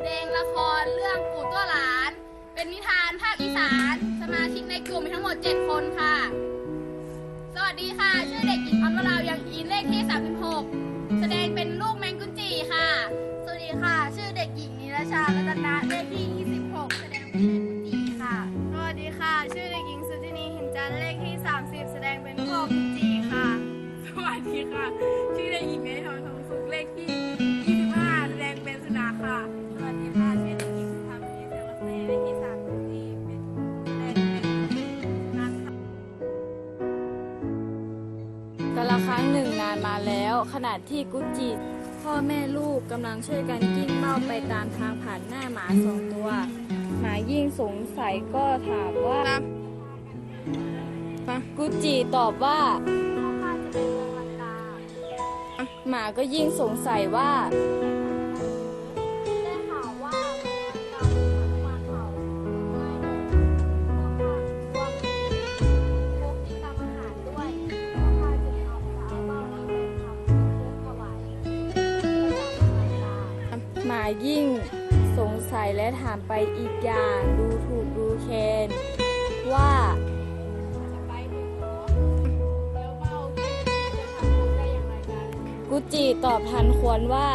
แสดงละครเรื่องปู่ตัวหลาน เป็นนิทานภาคอีสาน สมาชิกในกลุ่มมีทั้งหมด 7 คนค่ะ สวัสดีค่ะ ชื่อเด็กหญิงอมราวยังอินเลขที่36แสดงเป็นลูกแมงกุนจีค่ะ สวัสดีค่ะ ชื่อเด็กหญิงนิรชารัตนะเลขที่26แสดงเป็นกุจีค่ะ สวัสดีค่ะ ชื่อเด็กหญิงสุจินีหินจันเลขที่ 30 แสดงเป็นพ่อกุจีค่ะ สวัสดีค่ะ กาละครั้งหนึ่งนานมาแล้ว ขณะที่กุจิ พ่อแม่ลูกกำลังช่วยกันกิ้งเบ้าไปตามทางผ่านหน้าหมาสองตัว หมายิ่งสงสัยก็ถามว่ากุจิตอบว่าข้าจะเป็นเมืองลังกาหมาก็ยิ่งสงสัยว่า ยิ่งสงสัยและถามไปอีกอย่างดูถูกดูแคลนว่ากุจิตอบทันควรว่า